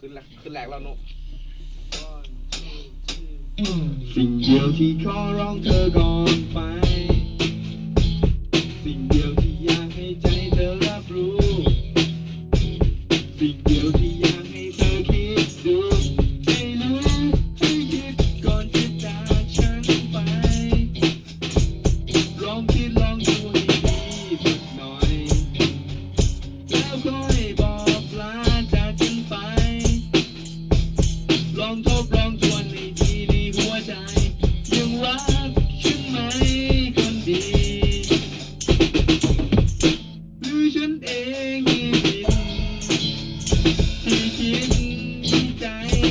ขึ้นแรกขึ้นแรกแล้วนุสิ่งเดียวที่ขอร้องเธอก่อนไป สิ่งเดียวที่อยากให้ใจเธอรับรู้ สิ่งเดียวที่อยากให้เธอคิดดูให้รู้ให้คิดก่อนจะจากฉันไป ลองคิดลองดูให้ดีสักหน่อย แล้วค่อยบอก บลองทวนในทีในหัวใจยังรักฉันไหมคนดีหรือฉันเองที่ผิดที่คิดใจ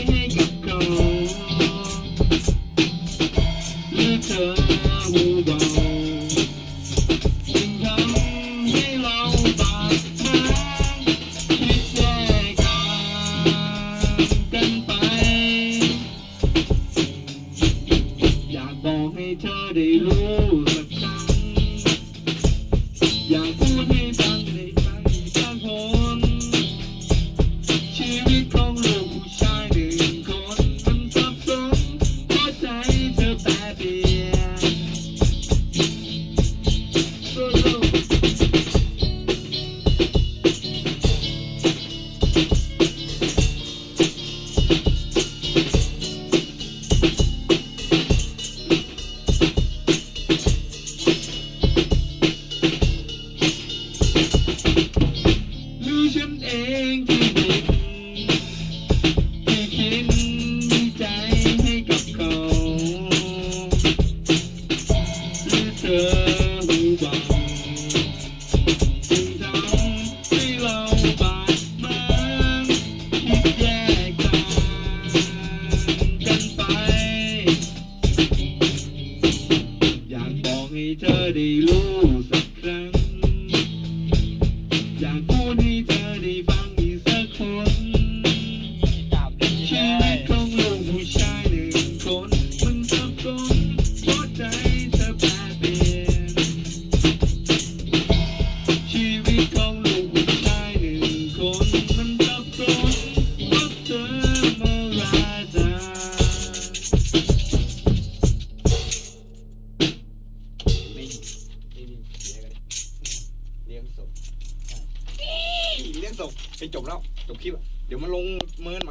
ให้กับเขาหรือเธอหูเบาจึงทำให้เราบาด บอกให้เธอได้รู้ รื เลี้ยงศพเลี้ยงศพไปจบแล้วจบคลิปอะเดี๋ยวมาลงเมิน